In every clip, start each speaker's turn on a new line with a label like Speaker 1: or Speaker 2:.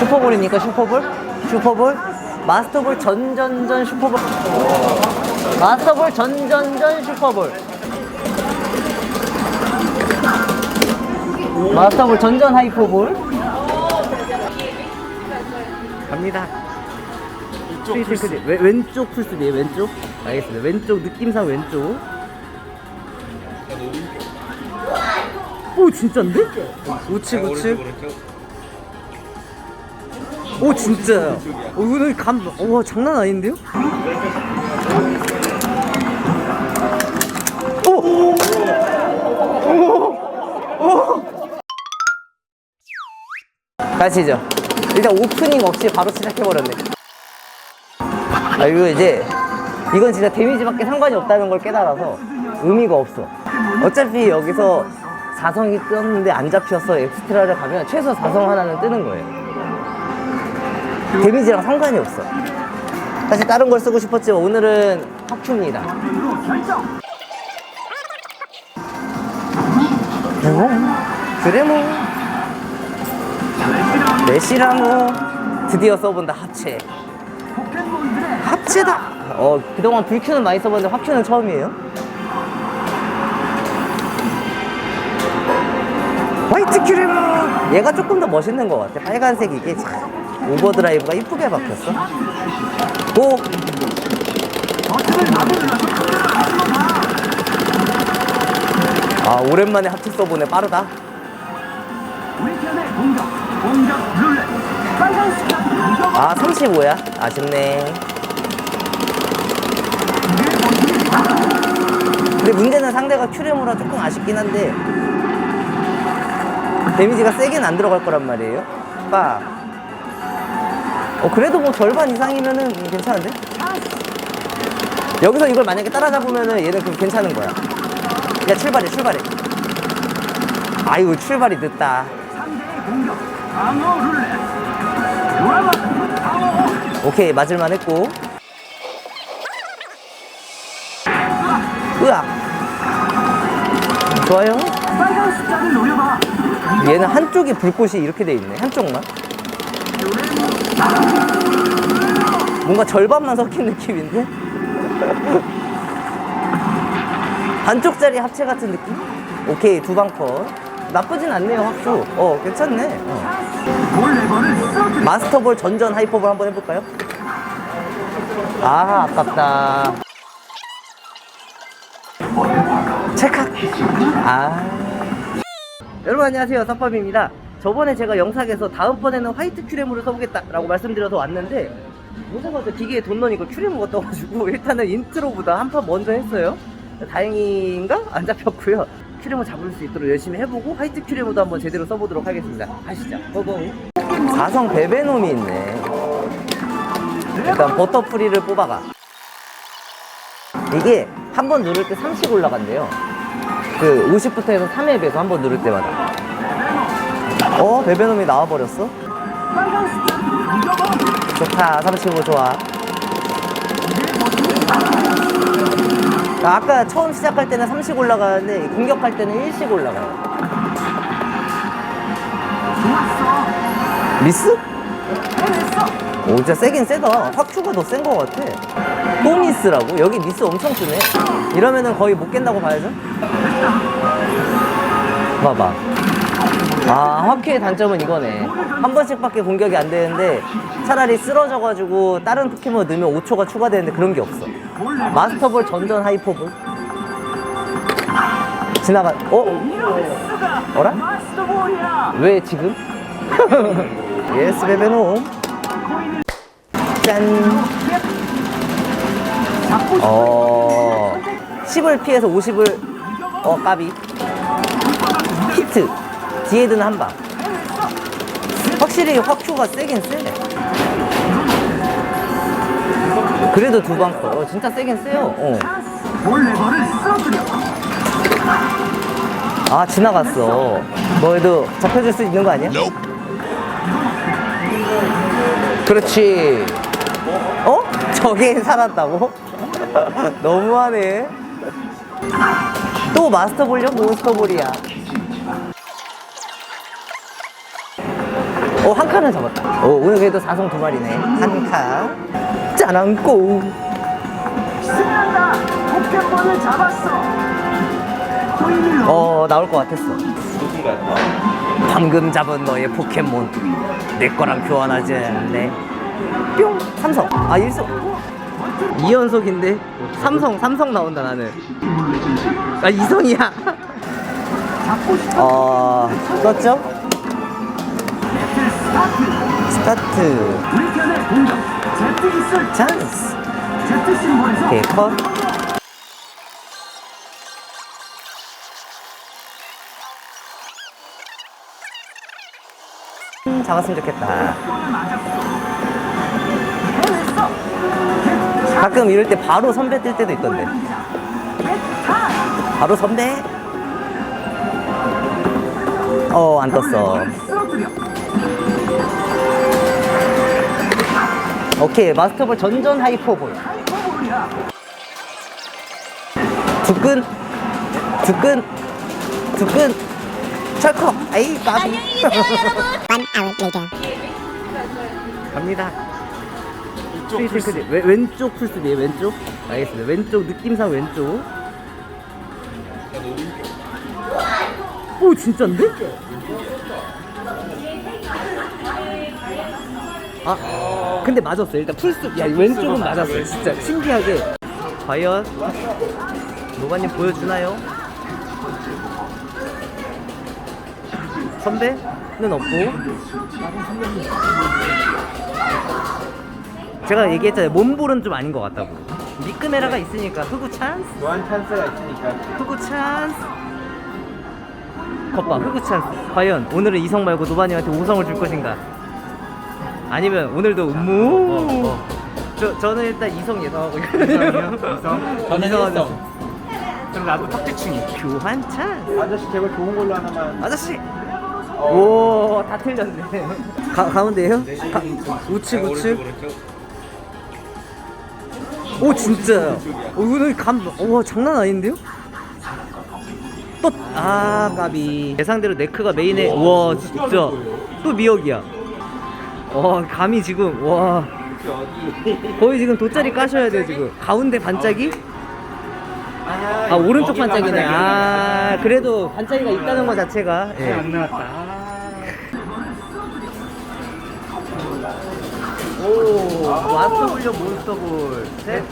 Speaker 1: 슈퍼볼입니까 슈퍼볼? 슈퍼볼? 마스터볼 전전전 슈퍼볼. 마스터볼 전전전 슈퍼볼. 마스터볼 전전 하이퍼볼. 갑니다.
Speaker 2: 이쪽 풀스.
Speaker 1: 왼- 왼쪽 풀스비에요 왼쪽. 알겠습니다. 왼쪽 느낌상 왼쪽. 오 진짠데? 우측 우측 오 진짜요 오 이거 감, 와 장난 아닌데요? 오! 오! 오! 가시죠 일단 오프닝 없이 바로 시작해버렸네 아 이거 이제 이건 진짜 데미지밖에 상관이 없다는 걸 깨달아서 의미가 없어 어차피 여기서 4성이 떴는데 안 잡혀서 엑스트라를 가면 최소 4성 하나는 뜨는 거예요 데미지랑 상관이 없어. 사실 다른 걸 쓰고 싶었지만 오늘은 그래 뭐. 메시라모 드디어 써본다 합체. 합체다. 어 그동안 불큐는 많이 써봤는데 확큐는 처음이에요? 화이트 큐레모 얘가 조금 더 멋있는 것 같아. 빨간색 이게 참 오버드라이브가 이쁘게 박혔어. 고! 아 오랜만에 합체 써보네. 빠르다. 아 35야? 아쉽네. 근데 문제는 상대가 큐레모라 조금 아쉽긴 한데 데미지가 세게는 안 들어갈 거란 말이에요. 빠. 어 그래도 뭐 절반 이상이면은 괜찮은데? 여기서 이걸 만약에 따라잡으면은 얘는 그럼 괜찮은 거야. 야 출발해 출발해. 아이고 출발이 늦다. 오케이 맞을만 했고. 으악 좋아요. 얘는 한쪽이 불꽃이 이렇게 돼 있네 한쪽만 뭔가 절반만 섞인 느낌인데? 반쪽짜리 합체 같은 느낌? 오케이 두 방커 나쁘진 않네요 확수. 어 괜찮네. 어. 마스터볼 전전 하이퍼볼 한번 해볼까요? 아 아깝다. 찰칵 아. 여러분 안녕하세요. 섭밥입니다 저번에 제가 영상에서 다음번에는 화이트 큐레모를 써보겠다라고 말씀드려서 왔는데 오자마자 기계에 돈 넣으니까 큐레모가 떠가지고 일단은 인트로보다 한 판 먼저 했어요. 다행인가? 안 잡혔고요. 큐레모 잡을 수 있도록 열심히 해보고 화이트 큐레모도 한번 제대로 써보도록 하겠습니다. 가시죠. 고고. 사성 베베놈이 있네. 일단 버터프리를 뽑아가 이게 한 번 누를 때 30 올라간대요. 그 50부터 해서 3회 배서 한번 누를 때마다 어? 베베놈이 나와버렸어? 좋다. 35 좋아. 나 아까 처음 시작할 때는 30 올라가는데 공격할 때는 1씩 올라가요. 미스? 오 진짜 세긴 세다. 확추가 더 센 거 같아. 또 미스라고? 여기 미스 엄청 쓰네. 이러면은 거의 못 깬다고 봐야죠? 봐봐 아 화큐의 단점은 이거네. 한 번씩밖에 공격이 안 되는데 차라리 쓰러져가지고 다른 포켓몬 넣으면 5초가 추가되는데 그런 게 없어. 마스터볼 전전 하이퍼볼. 지나가 어? 어라? 왜 지금? 예스 베베놈 짠. 어... 10을 피해서 50을 어 까비. 히트 뒤에 드는 한방. 확실히 확큐가 세긴 세네. 그래도 두 방 커. 어, 진짜 세긴 세요. 어. 아 지나갔어. 너희도 잡혀줄 수 있는 거 아니야? 그렇지. 어? 저게 살았다고? 너무하네. 또 마스터볼용 몬스터볼이야 오, 한 칸은 잡았다. 오, 오늘 그래도 사성 두 마리네. 한 칸. 짠안고.
Speaker 3: 승리한다! 포켓몬을 잡았어!
Speaker 1: 어, 나올 것 같았어. 방금 잡은 너의 포켓몬. 내 거랑 교환하지 않네. 뿅! 삼성. 아, 일성. 2연속인데? 삼성, 삼성 나온다, 나는. 아, 이성이야.
Speaker 3: 잡고 싶어
Speaker 1: 어, 떴죠?
Speaker 3: 스타트!
Speaker 1: 스타트.
Speaker 3: 우리 편의 공격 제트 기술
Speaker 1: 찬스.
Speaker 3: 제트 심볼에서
Speaker 1: 오케이, 컷. 음, 잡았으면 좋겠다. 가끔 이럴 때 바로 선배 뜰 때도 있던데. 바로 선배? 어, 안 떴어. 오케이, 마스터볼 전전 하이퍼볼. 두근, 두근, 두근, 철컥. 아이, 까비.
Speaker 4: One hour later.
Speaker 1: 갑니다.
Speaker 2: 이쪽 풀스.
Speaker 1: 왼- 왼쪽 풀스비에 왼쪽. 알겠습니다. 왼쪽 느낌상 왼쪽. 오 진짜인데? 아 근데 맞았어. 일단 풀스 야 왼쪽은 맞았어. 진짜 신기하게. 과연 노바님 보여주나요? 선배는 없고 제가 얘기했잖아요. 몸볼은 좀 아닌 것 같다고. 미끄메라가 있으니까 흑우 찬스.
Speaker 2: 교환 찬스가 있으니까.
Speaker 1: 흑우 찬스. 겉봐 흑우 찬스. 과연 오늘은 이성 말고 노바님한테 5성을 줄 것인가? 아니면 오늘도 음무.
Speaker 2: 어,
Speaker 1: 저 저는 일단 이성 예상하고 있거든요.
Speaker 2: 이성? 저는
Speaker 1: 이성
Speaker 2: 일성. 그럼 나도 탑대충이.
Speaker 1: 교환 찬스.
Speaker 2: 아저씨 제발 좋은 걸로 하나만.
Speaker 1: 아저씨. 오, 다 틀렸네. 가, 가운데요? 가, 우측, 우측. 오, 진짜요? 오, 오늘 감, 와, 장난 아닌데요? 또, 아, 까비. 예상대로 네크가 메인에, 와, 진짜. 또 미역이야. 와, 감이 지금, 와. 거의 지금 돗자리 까셔야 돼요, 지금. 가운데 반짝이? 아, 오른쪽 반짝이네. 아, 그래도 반짝이가 있다는 것 자체가. 예.
Speaker 2: 안 나왔다.
Speaker 1: 오, 마스터블려 몬스터볼. 셋.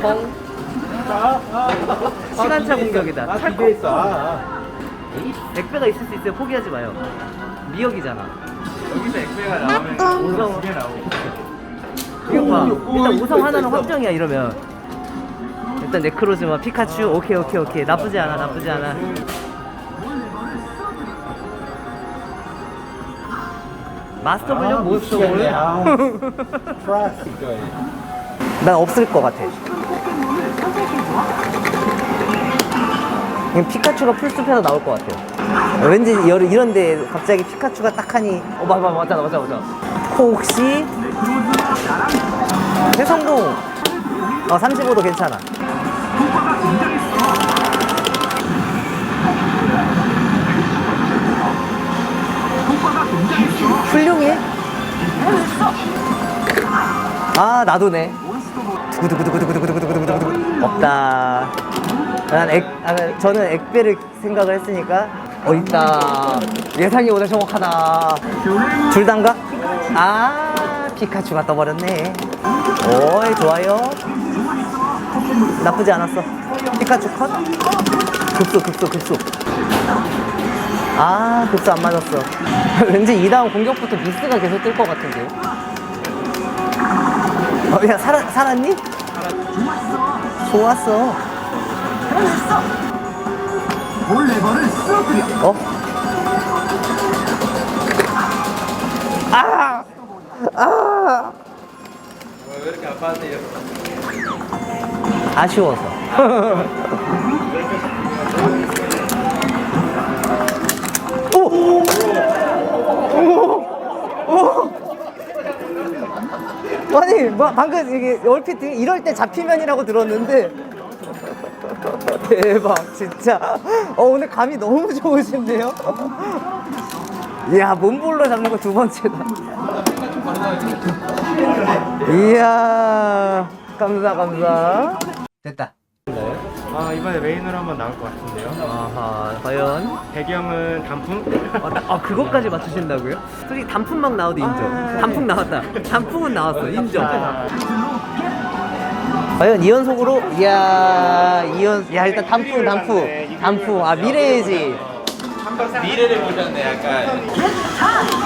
Speaker 1: 펑. 시간차 공격이다.
Speaker 2: 아,
Speaker 1: 찰컥.
Speaker 2: 기대했어. 아,
Speaker 1: 100배가 있을 수 있어요. 포기하지 마요. 미역이잖아.
Speaker 2: 아. 여기서 엑스가 나오면
Speaker 1: 오성.
Speaker 2: 두개 나오고.
Speaker 1: 이거 봐.
Speaker 2: 오,
Speaker 1: 일단 5성
Speaker 2: 있어,
Speaker 1: 하나는. 확정이야, 이러면. 일단 네크로즈마, 피카츄. 오케이, 오케이, 오케이. 나쁘지 않아, 나쁘지 않아. 몬스터볼.
Speaker 2: 아, 프라스 이거에.
Speaker 1: 난 없을 것 같아. 이건 피카츄가 풀숲에서 나올 것 같아요. 왠지 이런- 이런데 갑자기 피카츄가 딱 하니, 어, 맞아, 맞아, 맞아, 맞아. 혹시 해성공, 어, 35도 괜찮아. 훌륭해. 아, 나도네. 두구두구두구두구두구두구두구두구 없다. 난 액, 아, 저는 액배를 생각을 했으니까 어 있다. 예상이 오늘 정확하다. 둘 다인가? 아 피카츄가 떠버렸네. 오이 좋아요. 나쁘지 않았어. 피카츄 컷. 급소 급소 급소. 아 급소 안 맞았어. 왠지 이 다음 공격부터 미스가 계속 뜰 것 같은데. 어, 야, 살아, 살았니? 좋았어.
Speaker 3: 볼레버를 쓰러뜨려
Speaker 1: 어? 아! 아!
Speaker 2: 왜 이렇게 아빠한테
Speaker 1: 아쉬워서. 오! 오! 오! 아니, 뭐, 방금 이게 얼핏 이럴 때 잡히면이라고 들었는데. 대박, 진짜. 어, 오늘 감이 너무 좋으신데요? 이야 몸볼로 잡는 거 두 번째다. 이야 감사 감사. 됐다.
Speaker 2: 아 이번에 메인으로 한번 나올 것 같은데요.
Speaker 1: 아하 과연?
Speaker 2: 배경은 단풍?
Speaker 1: 아, 나- 아 그것까지 맞추신다고요? 솔직히 단풍 막 나와도 인정. 단풍 나왔다. 단풍은 나왔어. 인정 과연 이연속으로? 이야 이연 야 일단 단풍 단풍 단풍 아 미래의지.
Speaker 2: 미래를 보셨네 약간.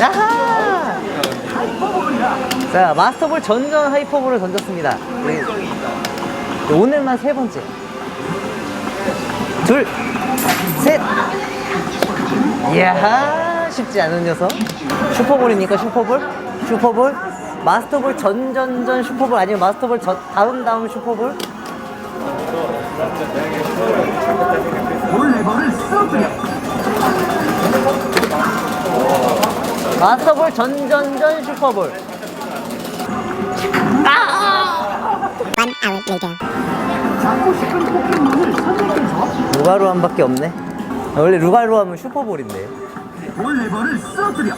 Speaker 1: 야하! 자 마스터볼 전전 하이퍼볼을 던졌습니다. 네. 오늘만 세 번째. 둘 셋 이야 쉽지 않은 녀석. 슈퍼볼입니까 슈퍼볼? 슈퍼볼? 마스터볼 전전전 슈퍼볼 아니면 마스터볼 전 다음 다음 슈퍼볼? 마스터볼 전전전 슈퍼볼.
Speaker 4: One hour later.
Speaker 3: 잡고 싶은 포켓몬을 선택해서
Speaker 1: 루가루함밖에 없네 원래 루가루함은 슈퍼볼인데
Speaker 3: 볼레볼을 쓰러뜨려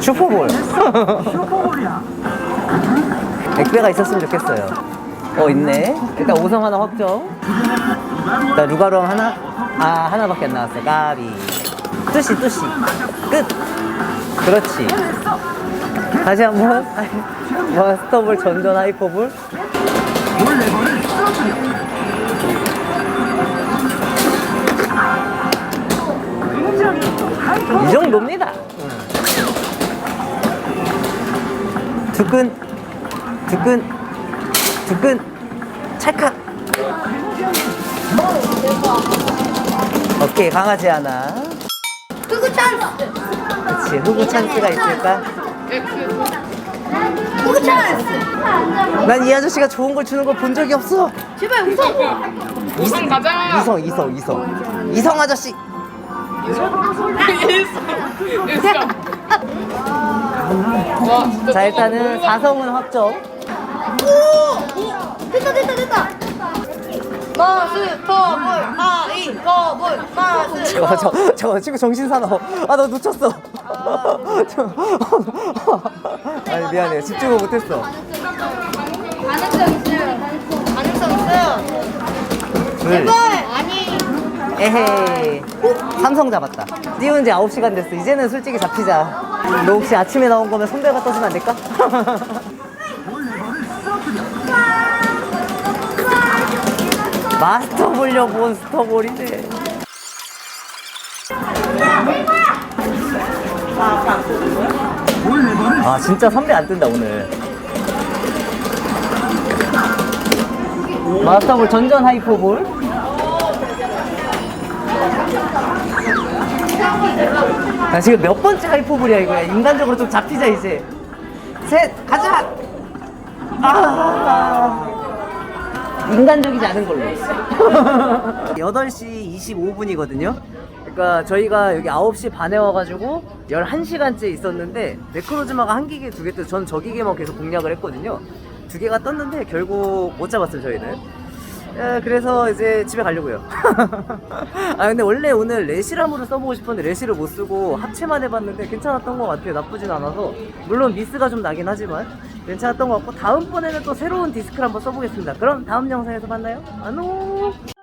Speaker 1: 슈퍼볼
Speaker 3: 슈퍼볼이야
Speaker 1: 액배가 있었으면 좋겠어요. 어 있네. 일단 5성 하나 확정. 일단 루가롱 하나. 아 하나밖에 안 나왔어. 까비. 뚜시 뚜시. 끝. 그렇지. 다시 한번. 마스터볼 전전 하이퍼볼.
Speaker 3: 이
Speaker 1: 정도입니다. 두근 두근 두근 찰칵. 오케이 강하지 않아.
Speaker 5: 흑우 찬스!
Speaker 1: 그렇지 후보 찬스가 있을까?
Speaker 5: 흑우 찬스!
Speaker 1: 난 이 아저씨가 좋은 걸 주는 거본 적이 없어.
Speaker 5: 제발 웃어!
Speaker 1: 이성 가자. 이성 이성 이성 이성 아저씨. 자 일단은 4성은 확정.
Speaker 5: 오! 됐다 됐다 됐다! 마스터볼 하이퍼볼 마스터
Speaker 1: 저거 저, 저 친구 정신 사나워. 아나 놓쳤어. 저, 아니 미안해 집중을 못했어.
Speaker 5: 가능성 있어요 가능성 있어요
Speaker 1: 둘.
Speaker 5: 제발!
Speaker 1: 에헤이. 삼성 잡았다. 띄운 지 9시간 됐어. 이제는 솔직히 잡히자. 너 혹시 아침에 나온 거면 손들 갖다 주면 안 될까? 마스터 볼려 몬스터 볼이네.
Speaker 3: 볼레볼을
Speaker 1: 아 진짜 선배 안 뜬다 오늘. 마스터 볼 전전 하이퍼 볼. 나 지금 몇 번째 하이퍼볼이야 이거야. 인간적으로 좀 잡히자 이제. 셋 가자. 아. 인간적이지 않은 걸로. 8시 25분이거든요. 그러니까 저희가 여기 9시 반에 와가지고 11시간째 있었는데 네크로즈마가 한 기계 두 개 뜨, 전 저 기계만 계속 공략을 했거든요. 두 개가 떴는데 결국 못 잡았어요 저희는. 에, 그래서 이제 집에 가려고요. 아 근데 원래 오늘 레시람으로 써보고 싶었는데 레시를 못 쓰고 합체만 해봤는데 괜찮았던 것 같아요. 나쁘진 않아서 물론 미스가 좀 나긴 하지만 괜찮았던 것 같고 다음번에는 또 새로운 디스크를 한번 써보겠습니다. 그럼 다음 영상에서 만나요. 안녕.